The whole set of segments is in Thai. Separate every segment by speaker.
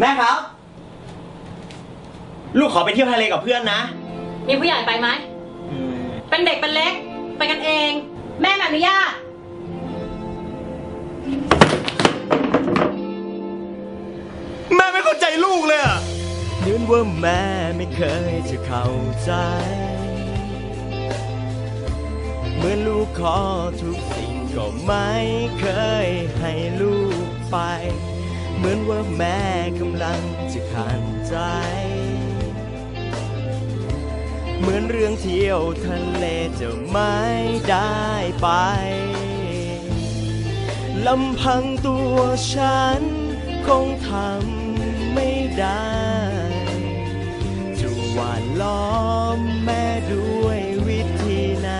Speaker 1: แม่ครับ ลูกขอไปเที่ยวทะเลกับเพื่อนนะ
Speaker 2: มีผู้ใหญ่ไปไหม
Speaker 1: อืม
Speaker 2: เป็นเด็กเป็นเล็ก ไปกันเอง แม่ไม่อนุญาต
Speaker 1: แม่ไม่เข้าใจลูกเลยอะ
Speaker 3: นึกว่าแม่ไม่เคยจะเข้าใจเหมือนลูกขอทุกสิ่งก็ไม่เคยให้ลูกไปเห มือนว่าแม่กำลังจะขันใจ เหมือนเรื่องเที่ยวทะเลจะไม่ได้ไปลำพังตัวฉันคงทำไม่ได้ จะหวานล้อมแม่ด้วยวิธีไหน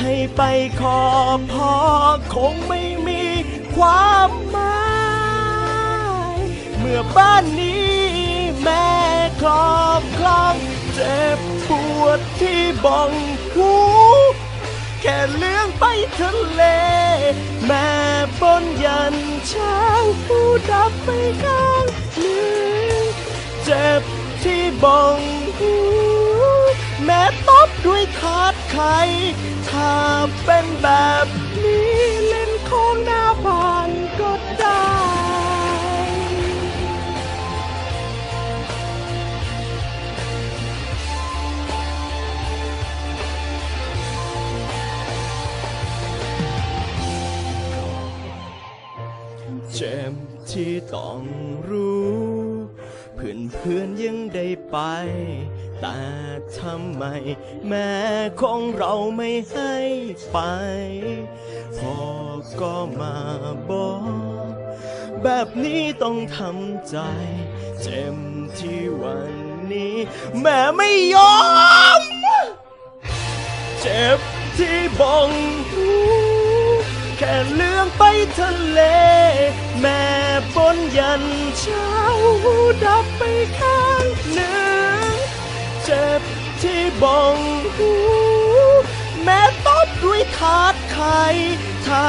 Speaker 3: ให้ไปขอพ่อคงไม่มีความหมา มื่อบ้านนี้แม่ครอบครองเจ็บปวดที่บ้องหูแค่เลื่องไปทะเล แม่บนยันช้างผู้ดับไปข้างหนึ่งเจ็บที่บ้องหูแม่ตบด้วยคาดไขถ้า เจ็บที่ต้องรู้เพื่อนเพื่อนยังได้ไป แต่ทำไม แม่ของเราไม่ให้ไปพ่อก็มาบอก แบบนี้ต้องทำใจ เจ็บที่วันนี้ แม่ไม่ยอม เจ็บที่บอง เลื่องไปทะเล แม่บนยันเช้าดับไปข้างหนึ่งเจ็บที่บ้องหูแม่ตบด้วยคาดไขถ้า